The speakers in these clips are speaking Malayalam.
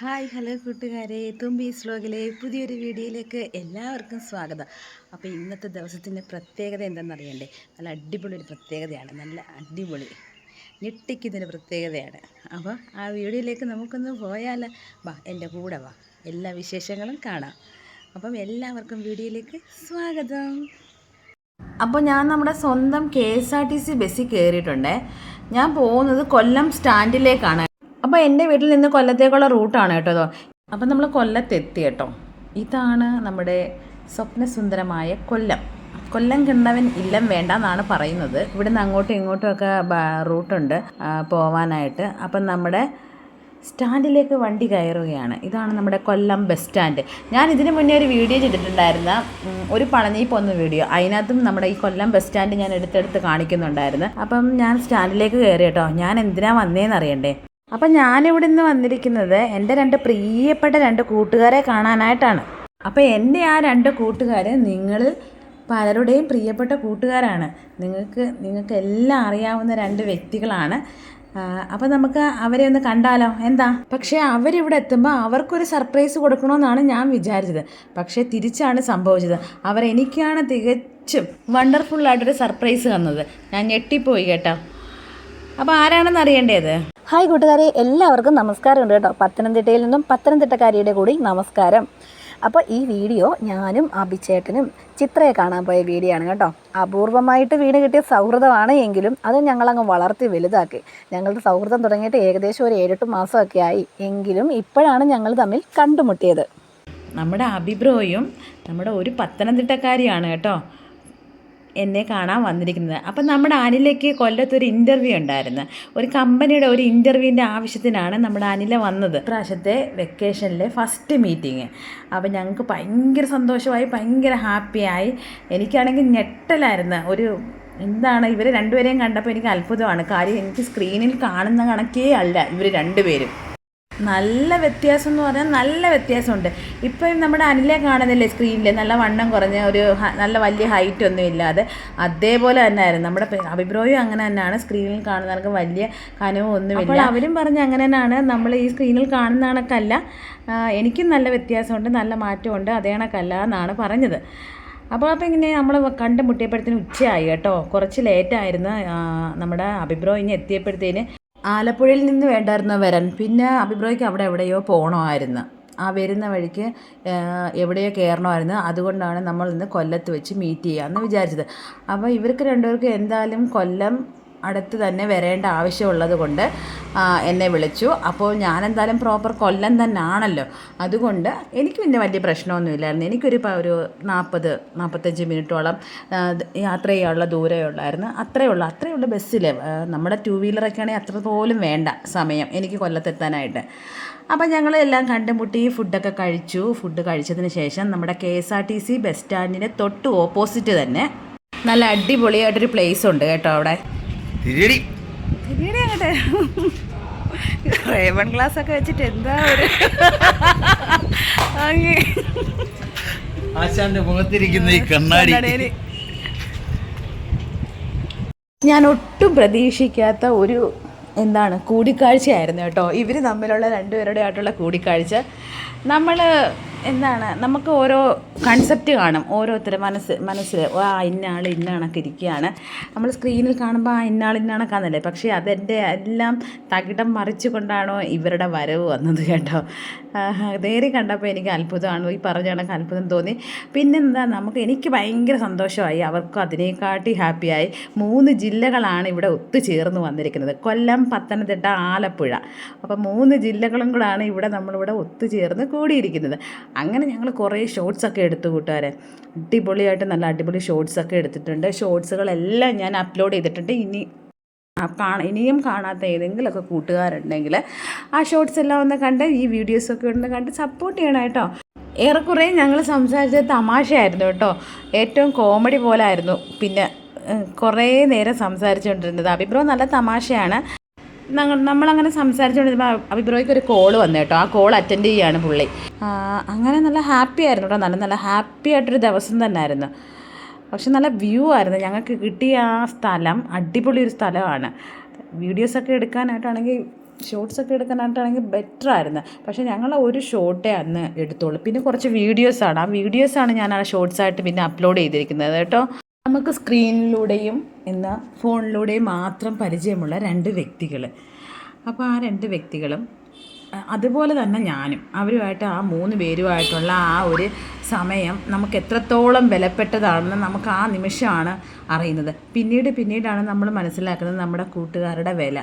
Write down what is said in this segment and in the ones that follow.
ഹായ് ഹലോ കൂട്ടുകാരെ. തുമ്പീസ് വ്ലോഗിലെ പുതിയൊരു വീഡിയോയിലേക്ക് എല്ലാവർക്കും സ്വാഗതം. അപ്പോൾ ഇന്നത്തെ ദിവസത്തിന്റെ പ്രത്യേകത എന്തെന്നറിയണ്ടേ? നല്ല അടിപൊളി ഒരു പ്രത്യേകതയാണ്. നല്ല അടിപൊളി ഞെട്ടിക്കുന്നൊരു പ്രത്യേകതയാണ്. അപ്പോൾ ആ വീഡിയോയിലേക്ക് നമുക്കൊന്ന് പോയാൽ വാ എന്റെ കൂടെ വാ. എല്ലാ വിശേഷങ്ങളും കാണാം. അപ്പം എല്ലാവർക്കും വീഡിയോയിലേക്ക് സ്വാഗതം. അപ്പോൾ ഞാൻ നമ്മുടെ സ്വന്തം K S R T C ബസ്സിൽ കയറിയിട്ടുണ്ടേ ഞാൻ പോകുന്നത് കൊല്ലം സ്റ്റാൻഡിലേക്കാണ് അപ്പോൾ എന്റെ വീട്ടിൽ നിന്ന് കൊല്ലത്തേക്കുള്ള റൂട്ടാണ് കേട്ടോ അതോ അപ്പോൾ നമ്മൾ കൊല്ലത്തെത്തി കേട്ടോ. ഇതാണ് നമ്മുടെ സ്വപ്നസുന്ദരമായ കൊല്ലം. കൊല്ലം കണ്ടവൻ ഇല്ലം വേണ്ട എന്നാണ് പറയുന്നത്. ഇവിടുന്ന് അങ്ങോട്ടും ഇങ്ങോട്ടുമൊക്കെ റൂട്ടുണ്ട് പോവാനായിട്ട്. അപ്പം നമ്മുടെ സ്റ്റാൻഡിലേക്ക് വണ്ടി കയറുകയാണ്. ഇതാണ് നമ്മുടെ കൊല്ലം ബസ് സ്റ്റാൻഡ്. ഞാൻ ഇതിന് മുന്നേ ഒരു വീഡിയോ ചെയ്തിട്ടുണ്ടായിരുന്ന ഒരു പളനി പോന്ന വീഡിയോ. അതിനകത്തും നമ്മുടെ ഈ കൊല്ലം ബസ് സ്റ്റാൻഡ് ഞാൻ എടുത്തെടുത്ത് കാണിക്കുന്നുണ്ടായിരുന്നു. അപ്പം ഞാൻ സ്റ്റാൻഡിലേക്ക് കയറി കേട്ടോ. ഞാൻ എന്തിനാണ് വന്നേന്ന് അറിയണ്ടേ? അപ്പം ഞാനിവിടെ നിന്ന് വന്നിരിക്കുന്നത് എന്റെ രണ്ട് പ്രിയപ്പെട്ട രണ്ട് കൂട്ടുകാരെ കാണാനായിട്ടാണ്. അപ്പം എന്റെ ആ രണ്ട് കൂട്ടുകാർ നിങ്ങൾ പലരുടെയും പ്രിയപ്പെട്ട കൂട്ടുകാരാണ്. നിങ്ങൾക്ക് നിങ്ങൾക്ക് എല്ലാം അറിയാവുന്ന രണ്ട് വ്യക്തികളാണ്. അപ്പം നമുക്ക് അവരെ ഒന്ന് കണ്ടാലോ? എന്താ? പക്ഷേ അവരിവിടെ എത്തുമ്പോൾ അവർക്കൊരു സർപ്രൈസ് കൊടുക്കണമെന്നാണ് ഞാൻ വിചാരിച്ചത്. പക്ഷേ തിരിച്ചാണ് സംഭവിച്ചത്. അവർ എനിക്കാണ് തികച്ചും വണ്ടർഫുള്ളായിട്ടൊരു സർപ്രൈസ് തന്നത്. ഞാൻ ഞെട്ടിപ്പോയി കേട്ടോ. അപ്പോൾ ആരാണെന്ന് അറിയേണ്ടത്? ഹായ് കൂട്ടുകാരെ എല്ലാവർക്കും നമസ്കാരമുണ്ട് കേട്ടോ. പത്തനംതിട്ടയിൽ നിന്നും പത്തനംതിട്ടക്കാരിയുടെ കൂടി നമസ്കാരം. അപ്പോൾ ഈ വീഡിയോ ഞാനും അഭിച്ചേട്ടനും ചിത്രയെ കാണാൻ പോയ വീഡിയോ ആണ് കേട്ടോ. അപൂർവമായിട്ട് വീട് കിട്ടിയ സൗഹൃദമാണ് എങ്കിലും അത് ഞങ്ങളങ്ങ് വളർത്തി വലുതാക്കി. ഞങ്ങളുടെ സൗഹൃദം തുടങ്ങിയിട്ട് ഏകദേശം ഒരു ഏഴെട്ട് മാസമൊക്കെ ആയി. എങ്കിലും ഇപ്പോഴാണ് ഞങ്ങൾ തമ്മിൽ കണ്ടുമുട്ടിയത്. നമ്മുടെ അഭിപ്രായം നമ്മുടെ ഒരു പത്തനംതിട്ടക്കാരിയാണ് കേട്ടോ. എന്നെ കാണാൻ വന്നിരിക്കുന്നത്. അപ്പം നമ്മുടെ അനിലയ്ക്ക് കൊല്ലത്തൊരു ഇന്റർവ്യൂ ഉണ്ടായിരുന്നു. ഒരു കമ്പനിയുടെ ഒരു ഇന്റർവ്യൂവിന്റെ ആവശ്യത്തിനാണ് നമ്മുടെ അനില വന്നത്. പ്രാവശ്യത്തെ വെക്കേഷനിലെ ഫസ്റ്റ് മീറ്റിങ് അപ്പം ഞങ്ങൾക്ക് ഭയങ്കര സന്തോഷമായി ഭയങ്കര ഹാപ്പിയായി എനിക്കാണെങ്കിൽ ഞെട്ടലായിരുന്നു. ഒരു എന്താണ് ഇവർ രണ്ടുപേരെയും കണ്ടപ്പോൾ എനിക്ക് അത്ഭുതമാണ്. കാര്യം എനിക്ക് സ്ക്രീനിൽ കാണുന്ന കണക്കേ അല്ല ഇവർ രണ്ടുപേരും. നല്ല വ്യത്യാസം എന്ന് പറഞ്ഞാൽ നല്ല വ്യത്യാസമുണ്ട്. ഇപ്പം നമ്മുടെ അനിലെ കാണുന്നില്ലേ സ്ക്രീനിൽ നല്ല വണ്ണം കുറഞ്ഞ ഒരു നല്ല വലിയ ഹൈറ്റ് ഒന്നും ഇല്ലാതെ. അതേപോലെ തന്നെ ആയിരുന്നു. നമ്മുടെ അഭിപ്രായം അങ്ങനെ തന്നെയാണ്. സ്ക്രീനിൽ കാണുന്നവർക്ക് വലിയ കനവും ഒന്നുമില്ല. അവരും പറഞ്ഞ അങ്ങനെ തന്നെയാണ്. നമ്മൾ ഈ സ്ക്രീനിൽ കാണുന്ന കണക്കല്ല. എനിക്കും നല്ല വ്യത്യാസമുണ്ട്. നല്ല മാറ്റമുണ്ട്. അതേ കണക്കല്ല എന്നാണ് പറഞ്ഞത്. അപ്പോൾ അപ്പോൾ ഇങ്ങനെ നമ്മൾ കണ്ടുമുട്ടിയപ്പോഴത്തേന് ഉച്ചയായി കേട്ടോ. കുറച്ച് ലേറ്റായിരുന്നു നമ്മുടെ അഭിപ്രായം ഇനി എത്തിയപ്പോഴത്തേന് ആലപ്പുഴയിൽ നിന്ന് വേണ്ടായിരുന്നു വരാൻ. പിന്നെ അഭിപ്രായക്ക് അവിടെ എവിടെയോ പോകണമായിരുന്നു ആ വരുന്ന വഴിക്ക് എവിടെയോ കയറണമായിരുന്നു അതുകൊണ്ടാണ് നമ്മൾ ഇന്ന് കൊല്ലത്ത് വെച്ച് മീറ്റ് ചെയ്യാമെന്ന് വിചാരിച്ചത്. അപ്പോൾ ഇവർക്ക് രണ്ടുപേർക്കും എന്തായാലും കൊല്ലം അടുത്ത് തന്നെ വരേണ്ട ആവശ്യമുള്ളത് കൊണ്ട് എന്നെ വിളിച്ചു. അപ്പോൾ ഞാനെന്തായാലും പ്രോപ്പർ കൊല്ലം തന്നെ ആണല്ലോ അതുകൊണ്ട് എനിക്ക് പിന്നെ വലിയ പ്രശ്നമൊന്നുമില്ലായിരുന്നു എനിക്കൊരു ഒരു നാൽപ്പത് നാൽപ്പത്തഞ്ച് മിനിറ്റോളം യാത്ര ചെയ്യാനുള്ള ദൂരമേ ഉള്ളായിരുന്നു. അത്രയേ ഉള്ളൂ. അത്രയേ ഉള്ളൂ ബസ്സിൽ നമ്മുടെ ടു വീലറൊക്കെ ആണെങ്കിൽ അത്ര പോലും വേണ്ട സമയം എനിക്ക് കൊല്ലത്തെത്താനായിട്ട്. അപ്പം ഞങ്ങൾ എല്ലാം കണ്ടുമുട്ടി ഫുഡൊക്കെ കഴിച്ചു. ഫുഡ് കഴിച്ചതിന് ശേഷം നമ്മുടെ K S R T C bus സ്റ്റാൻഡിന്റെ തൊട്ട് ഓപ്പോസിറ്റ് തന്നെ നല്ല അടിപൊളിയായിട്ടൊരു പ്ലേസ് ഉണ്ട് കേട്ടോ അവിടെ. തിരിയടി. പിന്നീട് അങ്ങോട്ട്. റേവൺ ഗ്ലാസ് ഒക്കെ വെച്ചിട്ട് എന്താ ഒരു ആശാന്റെ മുഖത്തിരിക്കുന്ന ഈ കണ്ണാടി. ഞാൻ ഒട്ടും പ്രതീക്ഷിക്കാത്ത ഒരു എന്താണ് കൂടിക്കാഴ്ചയായിരുന്നു കേട്ടോ. ഇവർ തമ്മിലുള്ള രണ്ടുപേരുടെ ആയിട്ടുള്ള കൂടിക്കാഴ്ച. നമ്മൾ എന്താണ് നമുക്ക് ഓരോ കൺസെപ്റ്റ് കാണും. ഓരോരുത്തർ മനസ്സ് മനസ്സിൽ ആ ഇന്ന ആൾ ഇന്ന കണക്ക് ഇരിക്കുകയാണ് നമ്മൾ സ്ക്രീനിൽ കാണുമ്പോൾ ആ ഇന്ന ആൾ ഇന്ന പക്ഷേ അതെന്റെ എല്ലാം തകിടം മറിച്ചു കൊണ്ടാണോ ഇവരുടെ വരവ് വന്നത് കേട്ടോ. നേരെ കണ്ടപ്പോൾ എനിക്ക് അത്ഭുതമാണ്. ഈ പറഞ്ഞ കണക്ക് അത്ഭുതം തോന്നി. പിന്നെന്താ നമുക്ക് എനിക്ക് ഭയങ്കര സന്തോഷമായി. അവർക്കും അതിനെക്കാട്ടി ഹാപ്പിയായി. മൂന്ന് ജില്ലകളാണ് ഇവിടെ ഒത്തുചേർന്ന് വന്നിരിക്കുന്നത്. കൊല്ലം പത്തനംതിട്ട ആലപ്പുഴ. അപ്പോൾ മൂന്ന് ജില്ലകളും കൂടാണ് ഇവിടെ നമ്മളിവിടെ ഒത്തുചേർന്ന് കൂടിയിരിക്കുന്നത്. അങ്ങനെ ഞങ്ങൾ കുറേ ഷോർട്സ് ഒക്കെ എടുത്തു കൂട്ടുകാരെ. അടിപൊളിയായിട്ട് നല്ല അടിപൊളി ഷോർട്സ് ഒക്കെ എടുത്തിട്ടുണ്ട്. ഷോർട്സുകളെല്ലാം ഞാൻ അപ്ലോഡ് ചെയ്തിട്ടുണ്ട്. ഇനി കാണ ഇനിയും കാണാത്ത ഏതെങ്കിലുമൊക്കെ കൂട്ടുകാരുണ്ടെങ്കിൽ ആ ഷോർട്സ് എല്ലാം ഒന്ന് കണ്ട് ഈ വീഡിയോസൊക്കെ ഒന്ന് കണ്ട് സപ്പോർട്ട് ചെയ്യണം കേട്ടോ. ഏറെക്കുറെ ഞങ്ങൾ സംസാരിച്ചത് തമാശയായിരുന്നു കേട്ടോ. ഏറ്റവും കോമഡി പോലായിരുന്നു പിന്നെ കുറേ നേരം സംസാരിച്ചുകൊണ്ടിരുന്നത്. അഭിപ്രായം നല്ല തമാശയാണ്. നമ്മളങ്ങനെ സംസാരിച്ചുകൊണ്ടിരുന്നപ്പോൾ അഭിപ്രായക്ക് ഒരു കോൾ വന്നു കേട്ടോ. ആ കോൾ അറ്റൻഡ് ചെയ്യാണ് പുള്ളി. അങ്ങനെ നല്ല ഹാപ്പി ആയിരുന്നു കേട്ടോ. നല്ല നല്ല ഹാപ്പി ആയിട്ടൊരു ദിവസം തന്നെ ആയിരുന്നു പക്ഷെ നല്ല വ്യൂ ആയിരുന്നു. ഞങ്ങൾക്ക് കിട്ടിയ ആ സ്ഥലം അടിപൊളി ഒരു സ്ഥലമാണ്. വീഡിയോസൊക്കെ എടുക്കാനായിട്ടാണെങ്കിൽ ഷോർട്സ് ഒക്കെ എടുക്കാനായിട്ടാണെങ്കിൽ ബെറ്റർ ആയിരുന്നു. പക്ഷേ ഞങ്ങൾ ഒരു ഷോട്ടേ അന്ന് എടുത്തോളൂ പിന്നെ കുറച്ച് വീഡിയോസാണ് ആ വീഡിയോസാണ് ഞാൻ ആ ഷോർട്സ് ആയിട്ട് പിന്നെ അപ്ലോഡ് ചെയ്തിരിക്കുന്നത് കേട്ടോ. നമുക്ക് സ്ക്രീനിലൂടെയും എന്ന ഫോണിലൂടെ മാത്രം പരിചയമുള്ള രണ്ട് വ്യക്തികൾ അപ്പോൾ ആ രണ്ട് വ്യക്തികളും അതുപോലെ തന്നെ ഞാനും അവരുമായിട്ട് ആ മൂന്ന് പേരുമായിട്ടുള്ള ആ ഒരു സമയം നമുക്ക് എത്രത്തോളം വിലപ്പെട്ടതാണെന്ന് നമുക്ക് ആ നിമിഷമാണ് അറിയുന്നത്. പിന്നീട് പിന്നീടാണ് നമ്മൾ മനസ്സിലാക്കുന്നത് നമ്മുടെ കൂട്ടുകാരുടെ വില.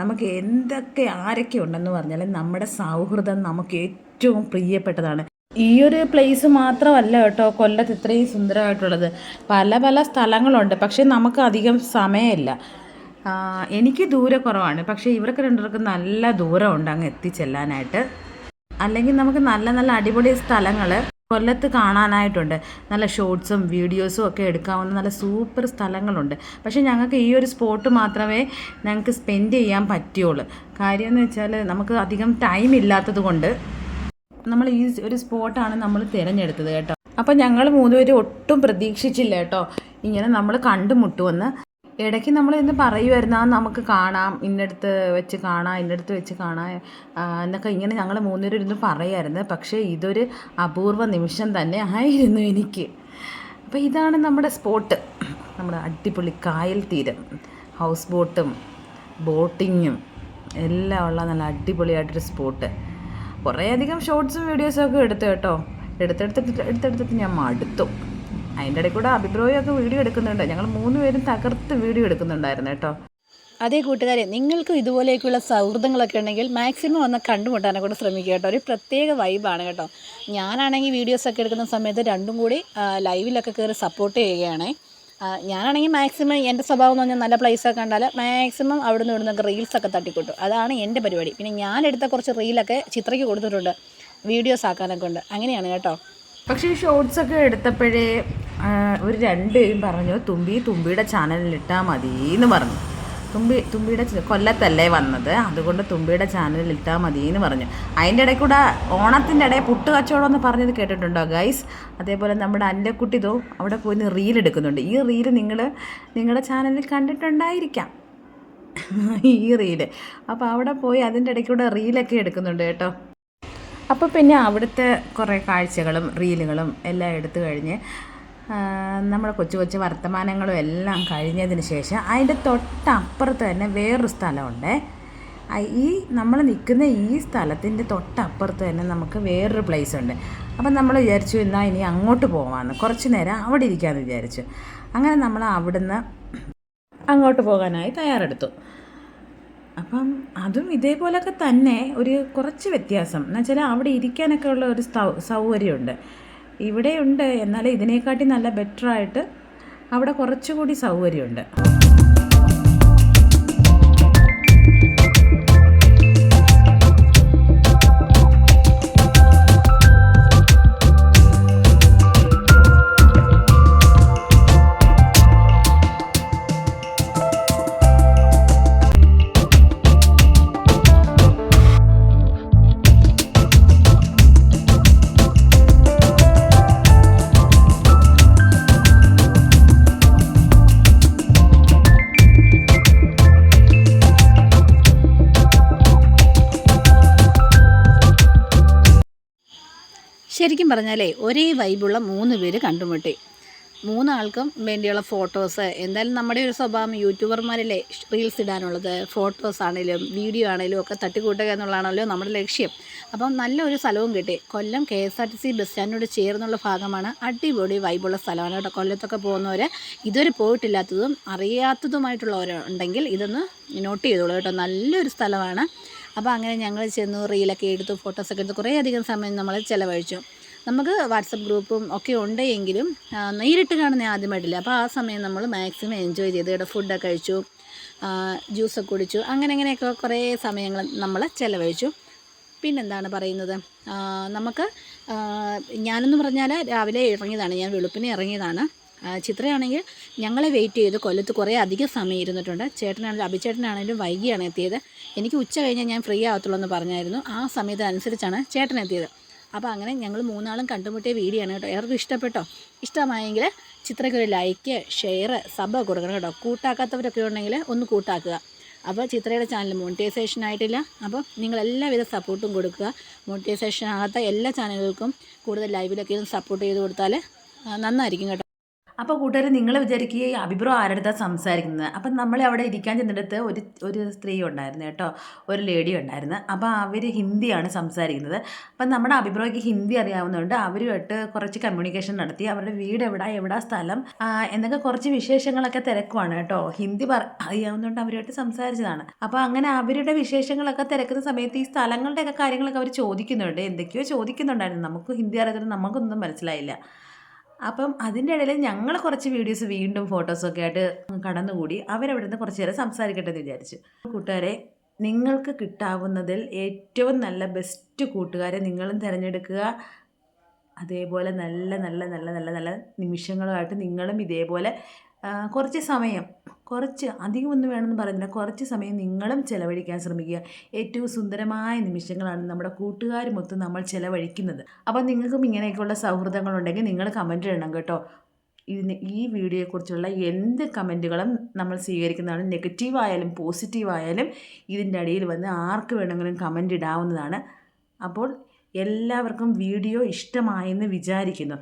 നമുക്ക് എന്തൊക്കെ ആരൊക്കെ ഉണ്ടെന്ന് പറഞ്ഞാൽ നമ്മുടെ സൗഹൃദം നമുക്ക് ഏറ്റവും പ്രിയപ്പെട്ടതാണ്. ഈ ഒരു പ്ലേസ് മാത്രമല്ല കേട്ടോ കൊല്ലത്ത് ഇത്രയും സുന്ദരമായിട്ടുള്ളത്. പല പല സ്ഥലങ്ങളുണ്ട്. പക്ഷേ നമുക്ക് അധികം സമയമില്ല. എനിക്ക് ദൂരെ കുറവാണ്. പക്ഷേ ഇവർക്ക് രണ്ടുപേർക്കും നല്ല ദൂരമുണ്ട് അങ്ങ് എത്തിച്ചെല്ലാനായിട്ട്. അല്ലെങ്കിൽ നമുക്ക് നല്ല നല്ല അടിപൊളി സ്ഥലങ്ങൾ കൊല്ലത്ത് കാണാനായിട്ടുണ്ട്. നല്ല ഷോർട്സും വീഡിയോസും ഒക്കെ എടുക്കാവുന്ന നല്ല സൂപ്പർ സ്ഥലങ്ങളുണ്ട്. പക്ഷേ ഞങ്ങൾക്ക് ഈ ഒരു സ്പോട്ട് മാത്രമേ ഞങ്ങൾക്ക് സ്പെൻഡ് ചെയ്യാൻ പറ്റുള്ളൂ. കാര്യം എന്ന് വെച്ചാൽ നമുക്ക് അധികം ടൈം ഇല്ലാത്തത് കൊണ്ട് നമ്മൾ ഈ ഒരു സ്പോട്ടാണ് നമ്മൾ തിരഞ്ഞെടുത്തത് കേട്ടോ. അപ്പം ഞങ്ങൾ മൂന്നുപേരും ഒട്ടും പ്രതീക്ഷിച്ചില്ല കേട്ടോ. ഇങ്ങനെ നമ്മൾ കണ്ടുമുട്ടുമെന്ന് ഇടയ്ക്ക് നമ്മൾ ഇന്ന് പറയുമായിരുന്നു ആ നമുക്ക് കാണാം ഇന്നടുത്ത് വെച്ച് കാണാം ഇന്നടുത്ത് വെച്ച് കാണാം എന്നൊക്കെ ഇങ്ങനെ ഞങ്ങൾ മൂന്നുപേരും ഇരുന്ന് പറയായിരുന്നു. പക്ഷേ ഇതൊരു അപൂർവ നിമിഷം തന്നെ ആയിരുന്നു എനിക്ക്. അപ്പോൾ ഇതാണ് നമ്മുടെ സ്പോട്ട്. നമ്മുടെ അടിപൊളി കായൽ തീരം. ഹൗസ് ബോട്ടും ബോട്ടിങ്ങും എല്ലാം ഉള്ള നല്ല അടിപൊളിയായിട്ടൊരു സ്പോട്ട്. കുറേയധികം ഷോർട്സും വീഡിയോസും ഒക്കെ എടുത്തു കേട്ടോ. എടുത്തെടുത്തിട്ട് എടുത്തെടുത്തിട്ട് ഞാൻ മടുത്തു. അതിന്റെ ഇടയിൽ കൂടെ അഭിപ്രായമൊക്കെ വീഡിയോ എടുക്കുന്നുണ്ട്. ഞങ്ങൾ മൂന്ന് പേരും തകർത്ത് വീഡിയോ എടുക്കുന്നുണ്ടായിരുന്നു കേട്ടോ. അതേ കൂട്ടുകാരെ നിങ്ങൾക്കും ഇതുപോലെയൊക്കെയുള്ള സൗഹൃദങ്ങളൊക്കെ ഉണ്ടെങ്കിൽ മാക്സിമം ഒന്ന് കണ്ടുമുട്ടാനെ കൂടെ ശ്രമിക്കുക കേട്ടോ. ഒരു പ്രത്യേക വൈബാണ് കേട്ടോ. ഞാനാണെങ്കിൽ വീഡിയോസൊക്കെ എടുക്കുന്ന സമയത്ത് രണ്ടും കൂടി ലൈവിലൊക്കെ കയറി സപ്പോർട്ട് ചെയ്യുകയാണേ. ഞാനാണെങ്കിൽ മാക്സിമം എന്റെ സ്വഭാവം എന്ന് പറഞ്ഞാൽ നല്ല പ്ലേസൊക്കെ കണ്ടാൽ മാക്സിമം അവിടുന്ന് ഇവിടുന്ന് റീൽസൊക്കെ തട്ടിക്കൊട്ടും. അതാണ് എന്റെ പരിപാടി. പിന്നെ ഞാൻ എടുത്ത കുറച്ച് റീലൊക്കെ ചിത്രയ്ക്ക് കൊടുത്തിട്ടുണ്ട്. വീഡിയോസ് ആക്കാനൊക്കെ ഉണ്ട്. അങ്ങനെയാണ് കേട്ടോ. പക്ഷേ ഈ ഷോർട്സ് ഒക്കെ എടുത്തപ്പോഴേ ഒരു രണ്ടുപേരും പറഞ്ഞു തുമ്പി തുമ്പിയുടെ ചാനലിൽ ഇട്ടാൽ മതി എന്ന് പറഞ്ഞു. തുമ്പി തുമ്പിയുടെ കൊല്ലത്തല്ലേ വന്നത്? അതുകൊണ്ട് തുമ്പിയുടെ ചാനലിൽ ഇട്ടാൽ മതി എന്ന് പറഞ്ഞു. അതിന്റെ ഇടയിൽ കൂടെ ഓണത്തിന്റെ ഇടയിൽ പുട്ട് കച്ചവടം എന്ന് പറഞ്ഞത് കേട്ടിട്ടുണ്ടോ ഗൈസ് അതേപോലെ നമ്മുടെ അല്ലക്കുട്ടി ഇതോ അവിടെ പോയി റീൽ എടുക്കുന്നുണ്ട്. ഈ റീൽ നിങ്ങൾ നിങ്ങളുടെ ചാനലിൽ കണ്ടിട്ടുണ്ടായിരിക്കാം. ഈ റീൽ അപ്പോൾ അവിടെ പോയി അതിന്റെ ഇടയ്ക്ക് കൂടെ റീലൊക്കെ എടുക്കുന്നുണ്ട് കേട്ടോ. അപ്പോൾ പിന്നെ അവിടുത്തെ കുറേ കാഴ്ചകളും റീലുകളും എല്ലാം എടുത്തു കഴിഞ്ഞ് നമ്മുടെ കൊച്ചു കൊച്ചു വർത്തമാനങ്ങളും എല്ലാം കഴിഞ്ഞതിന് ശേഷം അതിന്റെ തൊട്ടപ്പുറത്ത് തന്നെ വേറൊരു സ്ഥലമുണ്ട്. ഈ നമ്മൾ നിൽക്കുന്ന ഈ സ്ഥലത്തിന്റെ തൊട്ടപ്പുറത്ത് തന്നെ നമുക്ക് വേറൊരു പ്ലേസ് ഉണ്ട് അപ്പം നമ്മൾ വിചാരിച്ചു എന്നാൽ ഇനി അങ്ങോട്ട് പോകാമെന്ന് കുറച്ച് നേരം അവിടെ ഇരിക്കാമെന്ന് വിചാരിച്ചു. അങ്ങനെ നമ്മൾ അവിടുന്ന് അങ്ങോട്ട് പോകാനായി തയ്യാറെടുത്തു. അപ്പം അതും ഇതേപോലൊക്കെ തന്നെ ഒരു കുറച്ച് വ്യത്യാസം. എന്നുവെച്ചാൽ അവിടെ ഇരിക്കാനൊക്കെ ഉള്ള ഒരു സൗകര്യമുണ്ട്. ഇവിടെയുണ്ട്. എന്നാൽ ഇതിനെക്കാട്ടി നല്ല ബെറ്ററായിട്ട് അവിടെ കുറച്ചുകൂടി സൗകര്യമുണ്ട്. ശരിക്കും പറഞ്ഞാലേ ഒരേ വൈബുള്ള മൂന്ന് പേര് കണ്ടുമുട്ടി. മൂന്നാൾക്കും വേണ്ടിയുള്ള ഫോട്ടോസ്. എന്തായാലും നമ്മുടെ ഒരു സ്വഭാവം യൂട്യൂബർമാരല്ലേ റീൽസ് ഇടാനുള്ളത്? ഫോട്ടോസ് ആണെങ്കിലും വീഡിയോ ആണെങ്കിലും ഒക്കെ തട്ടിക്കൂട്ടുക എന്നുള്ളതാണല്ലോ നമ്മുടെ ലക്ഷ്യം. അപ്പം നല്ലൊരു സ്ഥലവും കിട്ടി. Kollam K S R T C bus സ്റ്റാൻഡിനോട് ചേർന്നുള്ള ഭാഗമാണ് അടിപൊളി വൈബുള്ള സ്ഥലമാണ് കേട്ടോ. കൊല്ലത്തൊക്കെ പോകുന്നവർ ഇതുവരെ പോയിട്ടില്ലാത്തതും അറിയാത്തതുമായിട്ടുള്ളവരുണ്ടെങ്കിൽ ഇതൊന്ന് നോട്ട് ചെയ്തോളൂ കേട്ടോ. നല്ലൊരു സ്ഥലമാണ്. അപ്പോൾ അങ്ങനെ ഞങ്ങൾ ചെന്നു റീലൊക്കെ എടുത്തു ഫോട്ടോസൊക്കെ എടുത്ത്. കുറേ അധികം സമയം നമ്മൾ ചിലവഴിച്ചു. നമുക്ക് വാട്സപ്പ് ഗ്രൂപ്പും ഒക്കെ ഉണ്ട് എങ്കിലും നേരിട്ട് കാണുന്ന ആദ്യമായിട്ടില്ല. അപ്പോൾ ആ സമയം നമ്മൾ മാക്സിമം എൻജോയ് ചെയ്ത്. ഇവിടെ ഫുഡൊക്കെ കഴിച്ചു ജ്യൂസൊക്കെ കുടിച്ചു. അങ്ങനെ അങ്ങനെയൊക്കെ കുറേ സമയങ്ങൾ നമ്മൾ ചിലവഴിച്ചു. പിന്നെന്താണ് പറയുന്നത്? നമുക്ക് ഞാനെന്ന് പറഞ്ഞാൽ രാവിലെ ഇറങ്ങിയതാണ്. ഞാൻ വെളുപ്പിനെ ഇറങ്ങിയതാണ്. ചിത്രയാണെങ്കിൽ ഞങ്ങളെ വെയിറ്റ് ചെയ്ത് കൊല്ലത്ത് കുറേ അധികം സമയം ഇരുന്നിട്ടുണ്ട്. ചേട്ടനാണെങ്കിലും അഭിചേട്ടനാണെങ്കിലും വൈകിയാണ് എത്തിയത്. എനിക്ക് ഉച്ച കഴിഞ്ഞാൽ ഞാൻ ഫ്രീ ആകത്തുള്ളൂ എന്ന് പറഞ്ഞായിരുന്നു. ആ സമയത്തിനനുസരിച്ചാണ് ചേട്ടൻ എത്തിയത്. അപ്പോൾ അങ്ങനെ ഞങ്ങൾ മൂന്നാളും കണ്ടുമുട്ടിയ വീഡിയോ ആണ് കേട്ടോ. എല്ലാവർക്കും ഇഷ്ടപ്പെട്ടോ? ഇഷ്ടമായെങ്കിൽ ചിത്രയ്ക്ക് ഒരു ലൈക്ക് ഷെയർ സബ് കൊടുക്കണം കേട്ടോ. കൂട്ടാക്കാത്തവരൊക്കെ ഉണ്ടെങ്കിൽ ഒന്ന് കൂട്ടാക്കുക. അപ്പോൾ ചിത്രയുടെ ചാനൽ മോണിറ്റൈസേഷൻ ആയിട്ടില്ല. അപ്പോൾ നിങ്ങൾ എല്ലാവിധ സപ്പോർട്ടും കൊടുക്കുക. മോണിറ്റൈസേഷൻ ആകാത്ത എല്ലാ ചാനലുകൾക്കും കൂടുതൽ ലൈവിലൊക്കെ സപ്പോർട്ട് ചെയ്ത് കൊടുത്താൽ നന്നായിരിക്കും കേട്ടോ. അപ്പോൾ കൂട്ടുകാർ നിങ്ങൾ വിചാരിക്കുക ഈ അഭിപ്രായം ആരുടെ അടുത്താണ് സംസാരിക്കുന്നത്? അപ്പം നമ്മൾ അവിടെ ഇരിക്കാൻ ചെന്നിടത്ത് ഒരു ഒരു സ്ത്രീ ഉണ്ടായിരുന്നു കേട്ടോ. ഒരു ലേഡി ഉണ്ടായിരുന്നു. അപ്പോൾ അവർ ഹിന്ദിയാണ് സംസാരിക്കുന്നത്. അപ്പം നമ്മുടെ അഭിപ്രായക്ക് ഹിന്ദി അറിയാവുന്നതുകൊണ്ട് അവരുമായിട്ട് കുറച്ച് കമ്മ്യൂണിക്കേഷൻ നടത്തി അവരുടെ വീട് എവിടെ എവിടെ സ്ഥലം എന്നൊക്കെ കുറച്ച് വിശേഷങ്ങളൊക്കെ തിരക്കുവാണ് കേട്ടോ. ഹിന്ദി പറ അറിയാവുന്നതുകൊണ്ട് അവരുമായിട്ട് സംസാരിച്ചതാണ്. അപ്പോൾ അങ്ങനെ അവരുടെ വിശേഷങ്ങളൊക്കെ തിരക്കുന്ന സമയത്ത് ഈ സ്ഥലങ്ങളുടെയൊക്കെ കാര്യങ്ങളൊക്കെ അവർ ചോദിക്കുന്നുണ്ട്. എന്തൊക്കെയോ ചോദിക്കുന്നുണ്ടായിരുന്നു. നമുക്ക് ഹിന്ദി അറിയാത്തത് നമുക്കൊന്നും മനസ്സിലായില്ല. അപ്പം അതിന്റെ ഇടയിൽ ഞങ്ങൾ കുറച്ച് വീഡിയോസ് വീണ്ടും ഫോട്ടോസൊക്കെ ആയിട്ട് കടന്നുകൂടി അവരവിടെ നിന്ന് കുറച്ച് നേരം സംസാരിക്കട്ടെ എന്ന് വിചാരിച്ചു. കൂട്ടുകാരെ നിങ്ങൾക്ക് കിട്ടാവുന്നതിൽ ഏറ്റവും നല്ല ബെസ്റ്റ് കൂട്ടുകാരെ നിങ്ങളും തിരഞ്ഞെടുക്കുക. അതേപോലെ നല്ല നല്ല നല്ല നല്ല നല്ല നിമിഷങ്ങളുമായിട്ട് നിങ്ങളും ഇതേപോലെ കുറച്ച് സമയം കുറച്ച് അധികമൊന്നും വേണമെന്ന് പറയുന്നില്ല. കുറച്ച് സമയം നിങ്ങളും ചിലവഴിക്കാൻ ശ്രമിക്കുക. ഏറ്റവും സുന്ദരമായ നിമിഷങ്ങളാണ് നമ്മുടെ കൂട്ടുകാരുമൊത്ത് നമ്മൾ ചിലവഴിക്കുന്നത്. അപ്പോൾ നിങ്ങൾക്കും ഇങ്ങനെയൊക്കെയുള്ള സൗഹൃദങ്ങളുണ്ടെങ്കിൽ നിങ്ങൾ കമന്റ് ഇടണം കേട്ടോ. ഇതിന് ഈ വീഡിയോയെക്കുറിച്ചുള്ള എന്ത് കമന്റുകളും നമ്മൾ സ്വീകരിക്കുന്നതാണ്. നെഗറ്റീവായാലും പോസിറ്റീവായാലും ഇതിന്റെ അടിയിൽ വന്ന് ആർക്ക് വേണമെങ്കിലും കമന്റ് ഇടാവുന്നതാണ്. അപ്പോൾ എല്ലാവർക്കും വീഡിയോ ഇഷ്ടമായെന്ന് വിചാരിക്കുന്നു.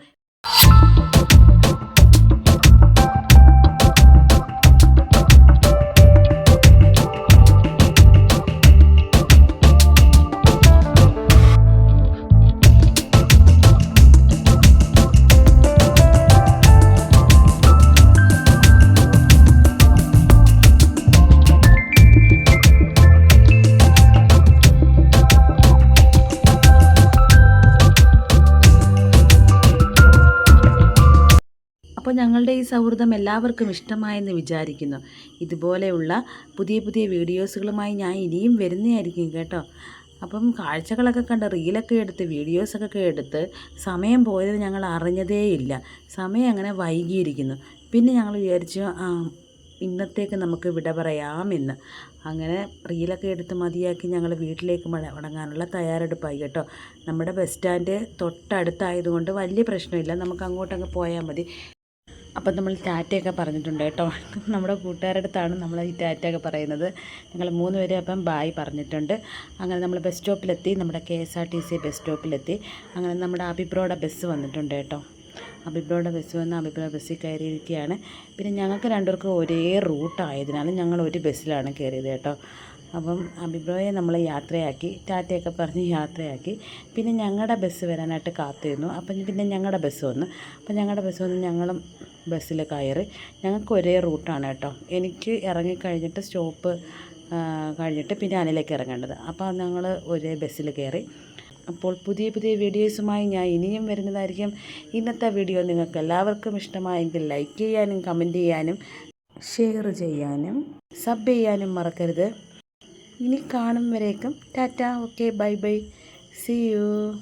അപ്പോൾ ഞങ്ങളുടെ ഈ സൗഹൃദം എല്ലാവർക്കും ഇഷ്ടമായെന്ന് വിചാരിക്കുന്നു. ഇതുപോലെയുള്ള പുതിയ പുതിയ വീഡിയോസുകളുമായി ഞാൻ ഇനിയും വരുന്നതായിരിക്കും കേട്ടോ. അപ്പം കാഴ്ചകളൊക്കെ കണ്ട് റീലൊക്കെ എടുത്ത് വീഡിയോസൊക്കെ എടുത്ത് സമയം പോയത് ഞങ്ങൾ അറിഞ്ഞതേയില്ല സമയം അങ്ങനെ വൈകിയിരിക്കുന്നു. പിന്നെ ഞങ്ങൾ വിചാരിച്ചു ഇന്നത്തേക്ക് നമുക്ക് വിട പറയാമെന്ന് അങ്ങനെ റീലൊക്കെ എടുത്ത് മതിയാക്കി ഞങ്ങൾ വീട്ടിലേക്ക് മടങ്ങാനുള്ള തയ്യാറെടുപ്പായി കേട്ടോ. നമ്മുടെ ബസ് സ്റ്റാൻഡ് തൊട്ടടുത്തായതുകൊണ്ട് വലിയ പ്രശ്നമില്ല. നമുക്ക് അങ്ങോട്ടങ്ങ് പോയാൽ മതി. അപ്പം നമ്മൾ ടാറ്റയൊക്കെ പറഞ്ഞിട്ടുണ്ട് കേട്ടോ. നമ്മുടെ കൂട്ടുകാരുടെ അടുത്താണ് നമ്മൾ ഈ ടാറ്റയൊക്കെ പറയുന്നത്. ഞങ്ങൾ മൂന്ന് പേരെ അപ്പം ബായ് പറഞ്ഞിട്ടുണ്ട്. അങ്ങനെ നമ്മൾ ബസ് സ്റ്റോപ്പിലെത്തി. നമ്മുടെ K S R T C bus സ്റ്റോപ്പിലെത്തി. അങ്ങനെ നമ്മുടെ അഭിപ്രോയുടെ ബസ് വന്നിട്ടുണ്ട് കേട്ടോ. അഭിപ്രോയുടെ ബസ് വന്ന് അഭിപ്രായ ബസ്സിൽ കയറിയിരിക്കുകയാണ്. പിന്നെ ഞങ്ങൾക്ക് രണ്ടുപേർക്കും ഒരേ റൂട്ടായതിനാൽ ഞങ്ങൾ ഒരു ബസ്സിലാണ് കയറിയത് കേട്ടോ. അപ്പം അഭിപ്രായെ നമ്മൾ യാത്രയാക്കി ടാറ്റയൊക്കെ പറഞ്ഞ് യാത്രയാക്കി. പിന്നെ ഞങ്ങളുടെ ബസ് വരാനായിട്ട് കാത്തിരുന്നു. അപ്പം പിന്നെ ഞങ്ങളുടെ ബസ് വന്നു. അപ്പം ഞങ്ങളുടെ ബസ് വന്ന് ഞങ്ങളും ബസ്സിൽ കയറി. ഞങ്ങൾക്ക് ഒരേ റൂട്ടാണ് കേട്ടോ. എനിക്ക് ഇറങ്ങിക്കഴിഞ്ഞിട്ട് സ്റ്റോപ്പ് കഴിഞ്ഞിട്ട് പിന്നെ അനിലേക്ക് ഇറങ്ങേണ്ടത്. അപ്പോൾ ഞങ്ങൾ ഒരേ ബസ്സിൽ കയറി. അപ്പോൾ പുതിയ പുതിയ വീഡിയോസുമായി ഞാൻ ഇനിയും വരുന്നതായിരിക്കും. ഇന്നത്തെ വീഡിയോ നിങ്ങൾക്ക് എല്ലാവർക്കും ഇഷ്ടമായെങ്കിൽ ലൈക്ക് ചെയ്യാനും കമന്റ് ചെയ്യാനും ഷെയർ ചെയ്യാനും സബ് ചെയ്യാനും മറക്കരുത്. ഇനി കാണും വരേക്കും. Tata. Okay bye bye. See you